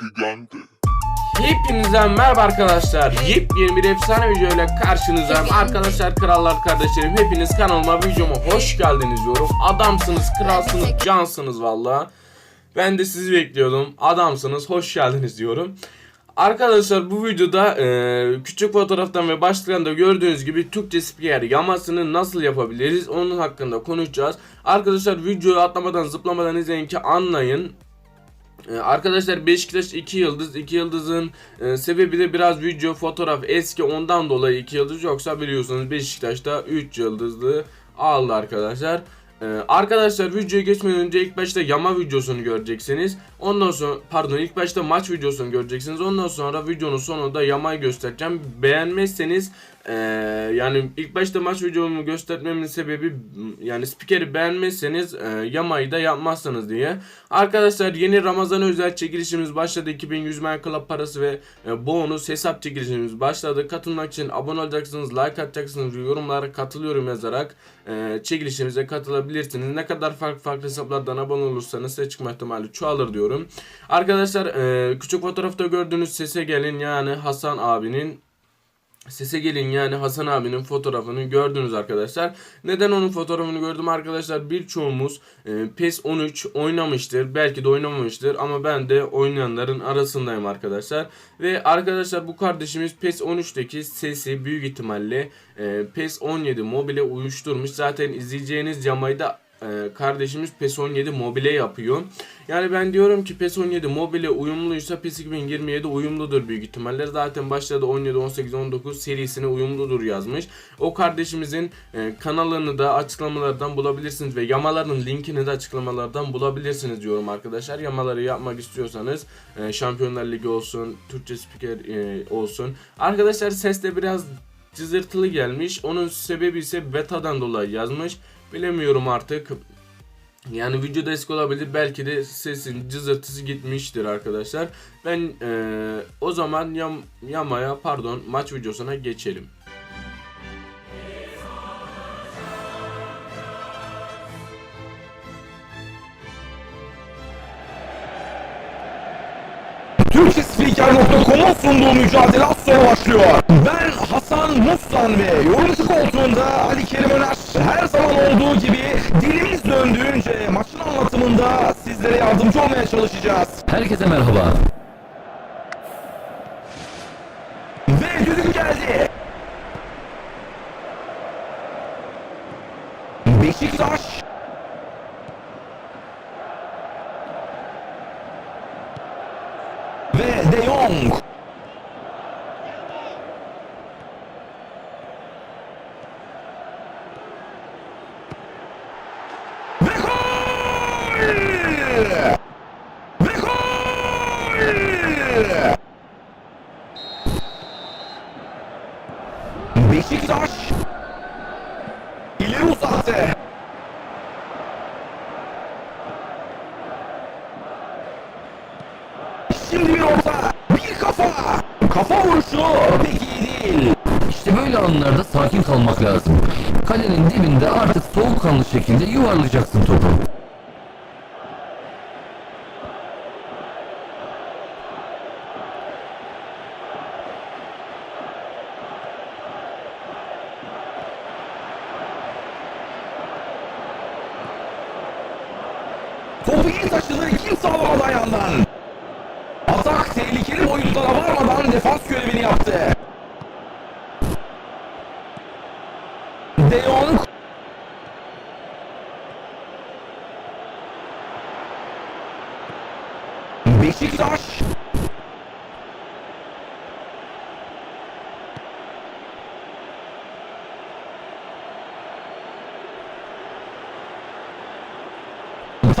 gigante. Hepinize merhaba arkadaşlar. Yepyeni bir efsane videoyla karşınızdayım. Arkadaşlar, krallar, kardeşlerim hepiniz kanalıma, videoma hoş geldiniz diyorum. Adamsınız, kralsınız, cansınız valla. Ben de sizi bekliyordum. Adamsınız, hoş geldiniz diyorum. Arkadaşlar bu videoda e, küçük fotoğraftan ve başlıktan gördüğünüz gibi Türkçe spiker yamasını nasıl yapabiliriz onun hakkında konuşacağız. Arkadaşlar videoyu atlamadan zıplamadan izleyin ki anlayın. Ee, Arkadaşlar Beşiktaş 2 yıldız. 2 yıldızın e, sebebi de biraz video fotoğraf eski ondan dolayı 2 yıldız yoksa biliyorsunuz Beşiktaş'ta 3 yıldızlı aldı arkadaşlar. Ee, arkadaşlar videoya geçmeden önce ilk başta yama videosunu göreceksiniz. Ondan sonra pardon ilk başta maç videosunu göreceksiniz. Ondan sonra videonun sonunda yamayı göstereceğim. Beğenmezseniz ee, yani ilk başta maç videomu göstermemin sebebi yani spikeri beğenmezseniz e, yamayı da yapmazsınız diye. Arkadaşlar yeni Ramazan özel çekilişimiz başladı. 2100 Man Club parası ve e, bonus hesap çekilişimiz başladı. Katılmak için abone olacaksınız, like atacaksınız, yorumlara katılıyorum yazarak e, çekilişimize katılabilirsiniz. Ne kadar farklı farklı hesaplardan abone olursanız size çıkma ihtimali çoğalır diyorum. Arkadaşlar e, küçük fotoğrafta gördüğünüz sese gelin yani Hasan abinin Sese gelin yani Hasan abinin fotoğrafını gördünüz arkadaşlar. Neden onun fotoğrafını gördüm arkadaşlar? Birçoğumuz e, PES 13 oynamıştır. Belki de oynamamıştır ama ben de oynayanların arasındayım arkadaşlar. Ve arkadaşlar bu kardeşimiz PES 13'teki sesi büyük ihtimalle e, PES 17 mobile uyuşturmuş. Zaten izleyeceğiniz yamayı da e, kardeşimiz PES 17 mobile yapıyor. Yani ben diyorum ki PES 17 mobile uyumluysa PES 2027 uyumludur büyük ihtimalle. Zaten başladı 17, 18, 19 serisine uyumludur yazmış. O kardeşimizin e, kanalını da açıklamalardan bulabilirsiniz ve yamaların linkini de açıklamalardan bulabilirsiniz diyorum arkadaşlar. Yamaları yapmak istiyorsanız e, Şampiyonlar Ligi olsun, Türkçe spiker e, olsun. Arkadaşlar ses de biraz cızırtılı gelmiş. Onun sebebi ise betadan dolayı yazmış. Bilemiyorum artık. Yani videoda eski olabilir. Belki de sesin cızırtısı gitmiştir arkadaşlar. Ben eee, o zaman yam, yamaya pardon maç videosuna geçelim. Türkçespiker.com'un sunduğu mücadele az sonra başlıyor. Ben Hasan Mustan ve yorumcu koltuğunda Ali Kerim Öner. Her zaman olduğu gibi dilimiz döndüğünce maçın anlatımında sizlere yardımcı olmaya çalışacağız. Herkese merhaba. Ve düdük geldi. Beşiktaş ve De Jong. Ve gol! Beşiktaş ileri uzattı. Şimdi bir orta, bir kafa. Kafa vuruşu pek iyi değil. İşte böyle anlarda sakin kalmak lazım. Kalenin dibinde artık soğukkanlı şekilde yuvarlayacaksın topu. Topu iyi taşıdı, kimse alamadı ayağından. Atak tehlikeli boyutlara varmadan defans görevini yaptı. De Jong Beşiktaş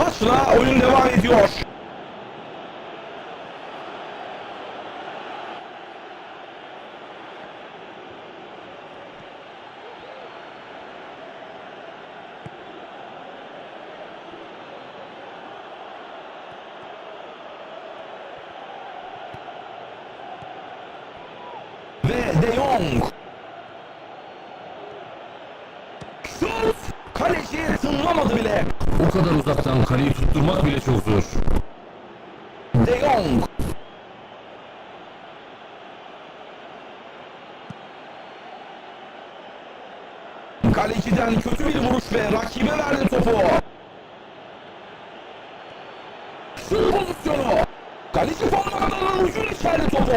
Taçla oyun devam ediyor. Ve De Jong. Kaleci tınlamadı bile. O kadar uzaktan kaleyi tutturmak bile çok zor. De Jong. Kaleciden kötü bir vuruş ve rakibe verdi topu. Şu pozisyonu. Kaleci formalarının ucunu içerdi topu.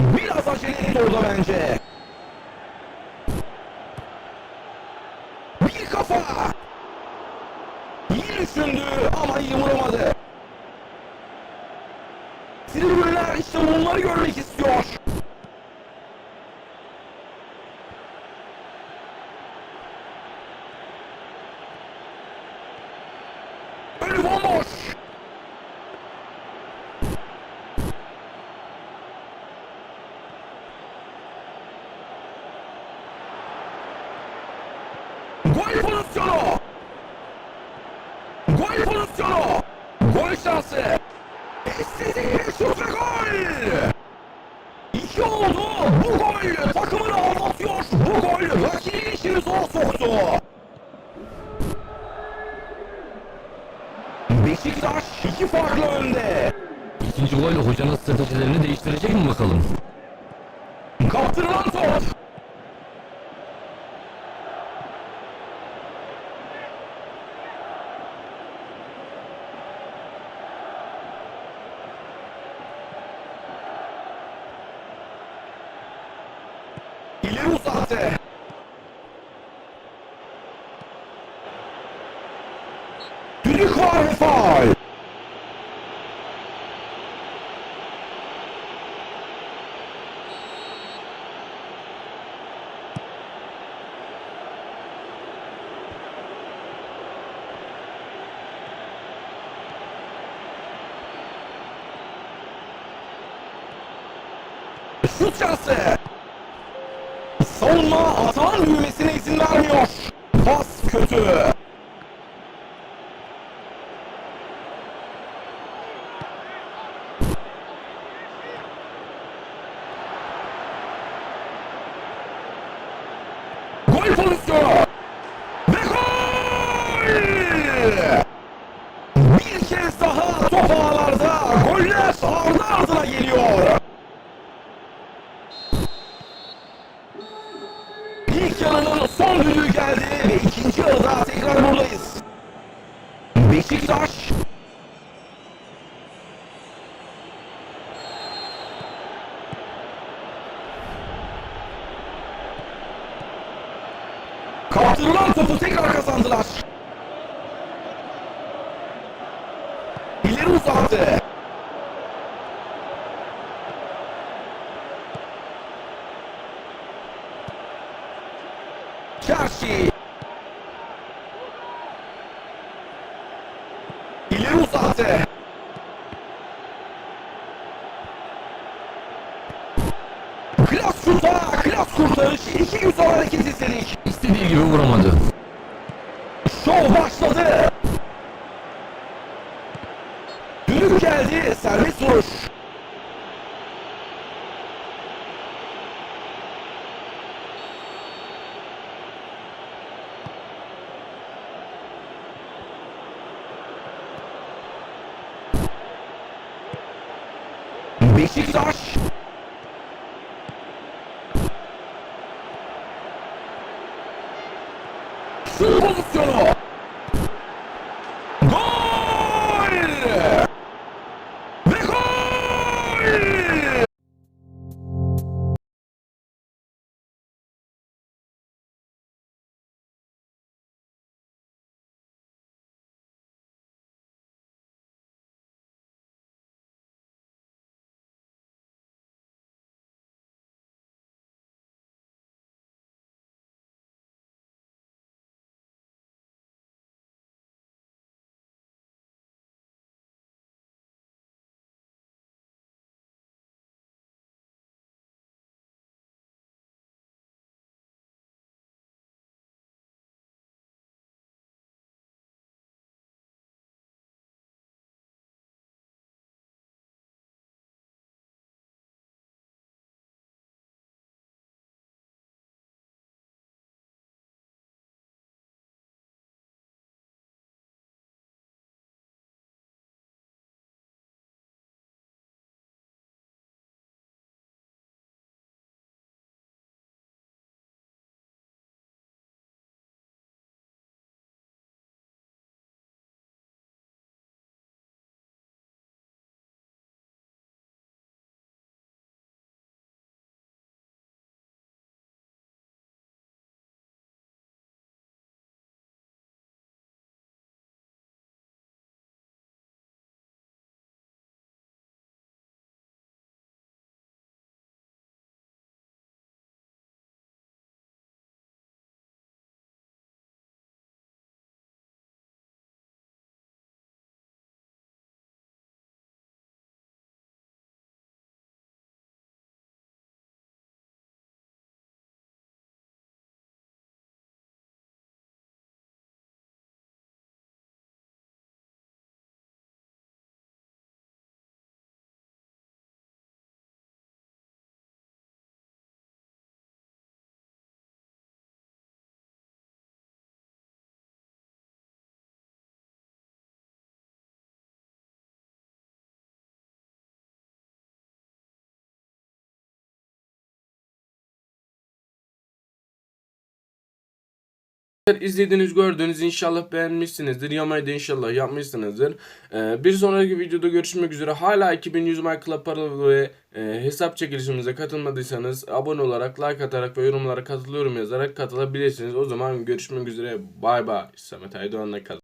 Biraz acele aceleydi orada bence. Bir kafa. Düşündü ama iyi vuramadı. Tribünler işte bunları görmek istiyor. Önü bomboş. Gol pozisyonu. Şansı. İstediği şut ve gol. İki oldu. Bu gol takımını aldatıyor. Bu gol rakibin işini zor soktu. Beşiktaş iki farklı önde. İkinci gol hocanın stratejilerini değiştirecek mi bakalım? Kaptırılan top. İleri uzattı. Düdük var ve Savunma atağın büyümesine izin vermiyor. Pas kötü. Gol pozisyonu. Ve gol! Bir kez daha top ağlarda. Goller ardı son düdüğü geldi ve ikinci yarıda tekrar buradayız. Beşiktaş Kaptırılan topu tekrar kazandılar. İleri uzattı. Çarşı. İleri uzattı. Klas şuta, klas kurtarış, iki güzel hareket izledik. İstediği gibi vuramadı. Şov başladı. Düdük geldi, serbest vuruş. Beşiktaş İzlediğiniz gördüğünüz inşallah beğenmişsinizdir. Yamayı da inşallah yapmışsınızdır. Ee, bir sonraki videoda görüşmek üzere. Hala 2100 My Club paralı ve e, hesap çekilişimize katılmadıysanız abone olarak, like atarak ve yorumlara katılıyorum yazarak katılabilirsiniz. O zaman görüşmek üzere. Bay bay. Samet Aydoğan'la kalın.